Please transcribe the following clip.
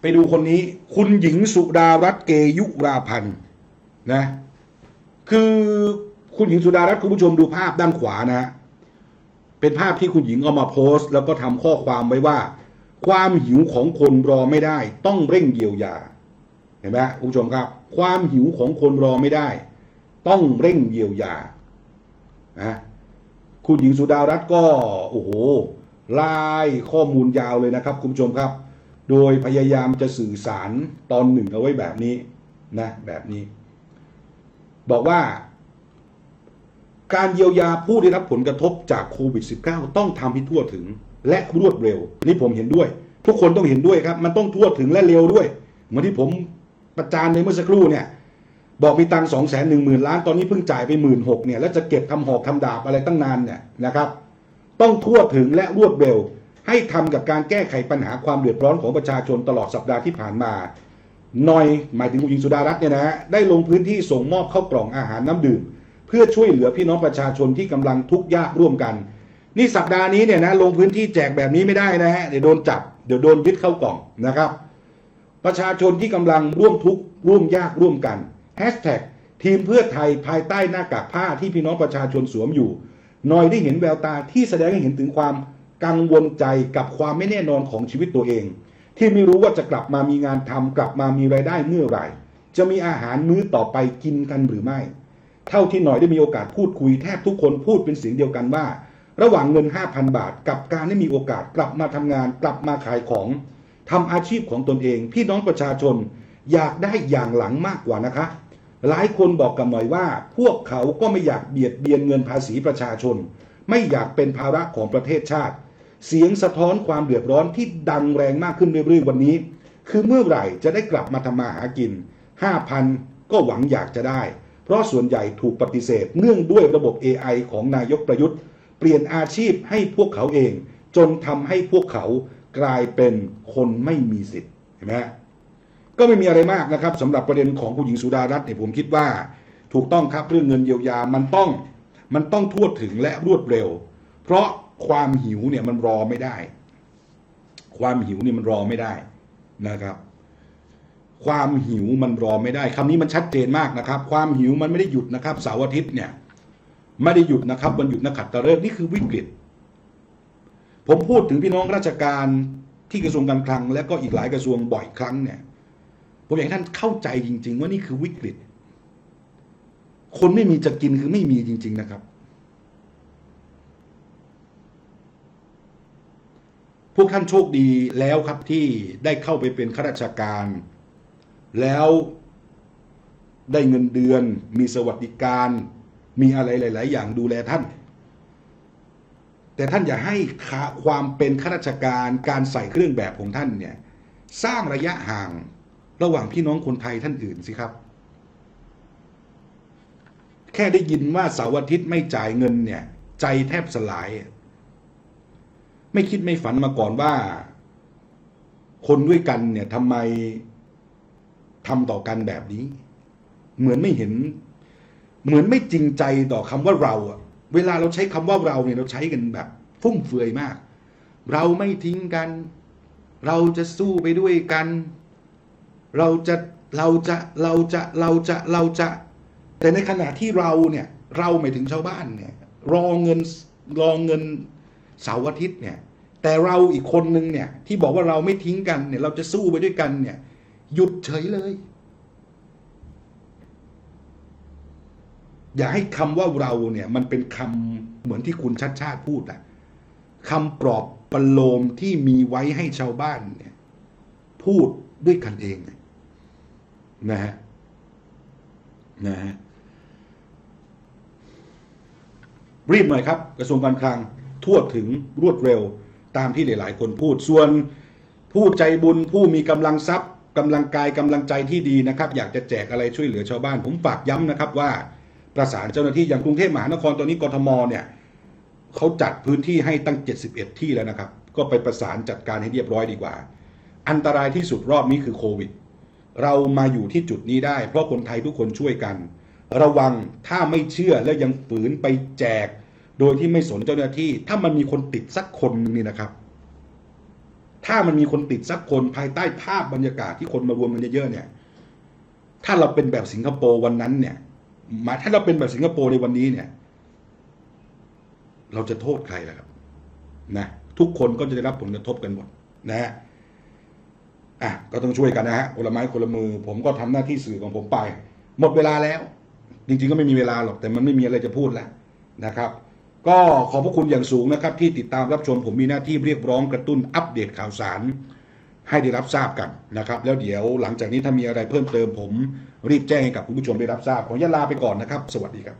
ไปดูคนนี้ คุณหญิงสุดารัตน์เกยุราพันธ์นะ คือคุณหญิงสุดารัตน์คุณผู้ชมดูภาพด้านขวานะ เป็นภาพที่คุณหญิงเอามาโพสต์ แล้วก็ทำข้อความไว้ว่า ความหิวของคนรอไม่ได้ ต้องเร่งเยียวยา เห็นไหมคุณผู้ชมครับ ความหิวของคนรอไม่ได้ ต้องเร่งเยียวยานะคุณหญิงสุดารัตน์ก็โอ้โหไล่ข้อมูลยาวเลยนะครับ คุณผู้ชมครับ โดยพยายามจะสื่อสารตอนหนึ่งเอาไว้แบบนี้นะแบบนี้ บอกว่า การเยียวยาผู้ได้รับผลกระทบจากโควิด -19 ต้องทำให้ทั่วถึงและรวดเร็ว นี่ผมเห็นด้วย ทุกคนต้องเห็นด้วยครับ มันต้องทั่วถึงและเร็วด้วย เหมือนที่ผมประจานในเมื่อสักครู่เนี่ย บอกมีตังสองแสนหนึ่งหมื่นล้านตอนนี้เพิ่งจ่ายไปหมื่นหกเนี่ยแล้วจะเก็บทำหอกทำดาบอะไรตั้งนานเนี่ยนะครับ ต้องทั่วถึงและรวดเร็ว ให้ทำกับการแก้ไขปัญหาความเดือดร้อนของประชาชนตลอดสัปดาห์ที่ผ่านมาหน่อยหมายถึงคุณหญิงสุดารัตน์เนี่ยนะฮะได้ลงพื้นที่ส่งมอบเข้ากล่องอาหารน้ำดื่ม เพื่อช่วยเหลือพี่น้องประชาชนที่กำลังทุกข์ยากร่วมกัน นี่สัปดาห์นี้เนี่ยนะลงพื้นที่แจกแบบนี้ไม่ได้นะฮะเดี๋ยวโดนจับเดี๋ยวโดนยึดเข้ากล่องนะครับ ประชาชนที่กำลังร่วมทุกข์ร่วมยากร่วมกันแฮชแท็กทีมเพื่อไทยภายใต้หน้ากากผ้าที่พี่น้องประชาชนสวมอยู่หน่อยได้เห็นแววตาที่แสดงให้เห็นถึงความ กังวลใจกับความไม่แน่นอนของชีวิตตัวเอง ที่ไม่รู้ว่าจะกลับมามีงานทำกลับมามีรายได้เมื่อไหร่ จะมีอาหารมื้อต่อไปกินกันหรือไม่ เท่าที่หน่อยได้มีโอกาสพูดคุยแทบทุกคนพูดเป็นเสียงเดียวกันว่า ระหว่างเงิน 5,000 บาท กับการได้มีโอกาสกลับมาทำงาน กลับมาขายของทำอาชีพของตนเอง พี่น้องประชาชนอยากได้อย่างหลังมากกว่านะคะ หลายคนบอกกับหน่อยว่า พวกเขาก็ไม่อยากเบียดเบียนเงินภาษีประชาชน ไม่อยากเป็นภาระของประเทศชาติ เสียงสะท้อนความเดือดร้อนที่ดังแรงมากขึ้นเรื่อยๆวันนี้ คือเมื่อไหร่จะได้กลับมาทำมาหากิน 5,000 ก็หวังอยากจะได้ เพราะส่วนใหญ่ถูกปฏิเสธเนื่องด้วยระบบ AI ของนายกประยุทธ์ เปลี่ยนอาชีพให้พวกเขาเอง จนทำให้พวกเขากลายเป็นคนไม่มีสิทธิ์เห็นไหมก็ไม่มีอะไรมากนะครับสำหรับประเด็นของคุณหญิงสุดารัตน์เนี่ยผมคิดว่า ถูกต้องครับเรื่องเงินเยียวยามันต้องมันต้องทั่วถึงและรวดเร็ว เพราะ ความหิวเนี่ยมันรอไม่ได้ ความหิวเนี่ยมันรอไม่ได้นะครับ ความหิวมันรอไม่ได้คำนี้มันชัดเจนมากนะครับ ความหิวมันไม่ได้หยุดนะครับเสาร์อาทิตย์เนี่ย ไม่ได้หยุดนะครับวันหยุดนักขัตฤกษ์นี่คือวิกฤต ผมพูดถึงพี่น้องราชการที่กระทรวงการคลัง และก็อีกหลายกระทรวงบ่อยครั้งเนี่ยผมอยากให้ท่านเข้าใจจริง ๆ ว่านี่คือวิกฤต คนไม่มีจะกินคือไม่มีจริง ๆ นะครับ วกท่านโชคดีแล้วครับที่ได้เข้าไปเป็นข้าราชการ แล้วได้เงินเดือน มีสวัสดิการ มีอะไรหลาย ๆ อย่างดูแลท่าน แต่ท่านอย่าให้ความเป็นข้าราชการการใส่เครื่องแบบของท่านเนี่ยสร้างระยะห่างระหว่างพี่น้องคนไทยท่านอื่นสิครับ แค่ได้ยินว่าเสาร์อาทิตย์ไม่จ่ายเงินเนี่ย ใจแทบสลาย ไม่คิดไม่ฝันมาก่อนว่า คนด้วยกันเนี่ยทำไมทำต่อกันแบบนี้ เหมือนไม่เห็น เหมือนไม่จริงใจต่อคำว่าเราอะเวลาเราใช้คำว่าเราเนี่ยเราใช้กันแบบ ฟุ่มเฟือยมาก เราไม่ทิ้งกัน เราจะสู้ไปด้วยกัน เราจะเราจะเราจะเราจะเราจะ แต่ในขณะที่เราเนี่ย เราหมายถึงชาวบ้านเนี่ย รอเงินรอเงิน เสาร์อาทิตย์เนี่ย แต่เราอีกคนนึงเนี่ย ที่บอกว่าเราไม่ทิ้งกันเนี่ย เราจะสู้ไปด้วยกันเนี่ย หยุดเฉยเลย อย่าให้คำว่าเราเนี่ย มันเป็นคำเหมือนที่คุณชัดชาติพูดอะคำปลอบประโลมที่มีไว้ให้ชาวบ้านเนี่ย พูดด้วยกันเองนะฮะนะฮะรีบหน่อยครับ กระทรวงการคลัง ทั่วถึงรวดเร็วตามที่หลาย ๆ คนพูดส่วนผู้ใจบุญผู้มีกำลังทรัพย์กำลังกายกำลังใจที่ดีนะครับ อยากจะแจกอะไรช่วยเหลือชาวบ้าน ผมฝากย้ำนะครับว่าประสานเจ้าหน้าที่อย่างกรุงเทพมหานครตอนนี้กทมเนี่ยเขาจัดพื้นที่ให้ตั้ง 71 ที่แล้วนะครับ ก็ไปประสานจัดการให้เรียบร้อยดีกว่า อันตรายที่สุดรอบนี้คือโควิด เรามาอยู่ที่จุดนี้ได้ เพราะคนไทยทุกคนช่วยกัน ระวังถ้าไม่เชื่อแล้วยังฝืนไปแจก โดยที่ไม่สนเจ้าหน้าที่ ถ้ามันมีคนติดสักคนนึงนี่นะครับ ถ้ามันมีคนติดสักคนภายใต้ภาพบรรยากาศที่คนมารวมกันเยอะๆเนี่ย ถ้าเราเป็นแบบสิงคโปร์วันนั้นเนี่ยหมายถ้าเราเป็นแบบสิงคโปร์ในวันนี้เนี่ย เราจะโทษใครล่ะครับ นะ ทุกคนก็จะได้รับผลกระทบกันหมดนะฮะอะก็ต้องช่วยกันนะฮะคนละไม้คนละมือ ผมก็ทำหน้าที่สื่อของผมไป หมดเวลาแล้ว จริงๆก็ไม่มีเวลาหรอกแต่มันไม่มีอะไรจะพูดแล้วนะครับ ก็ขอบพระคุณอย่างสูงนะครับ ที่ติดตามรับชมผมมีหน้าที่เรียกร้องกระตุ้นอัปเดตข่าวสาร ให้ได้รับทราบกันนะครับ แล้วเดี๋ยวหลังจากนี้ถ้ามีอะไรเพิ่มเติมผมรีบแจ้งให้กับคุณผู้ชมได้รับทราบขออนุญาตลาไปก่อนนะครับ สวัสดีครับ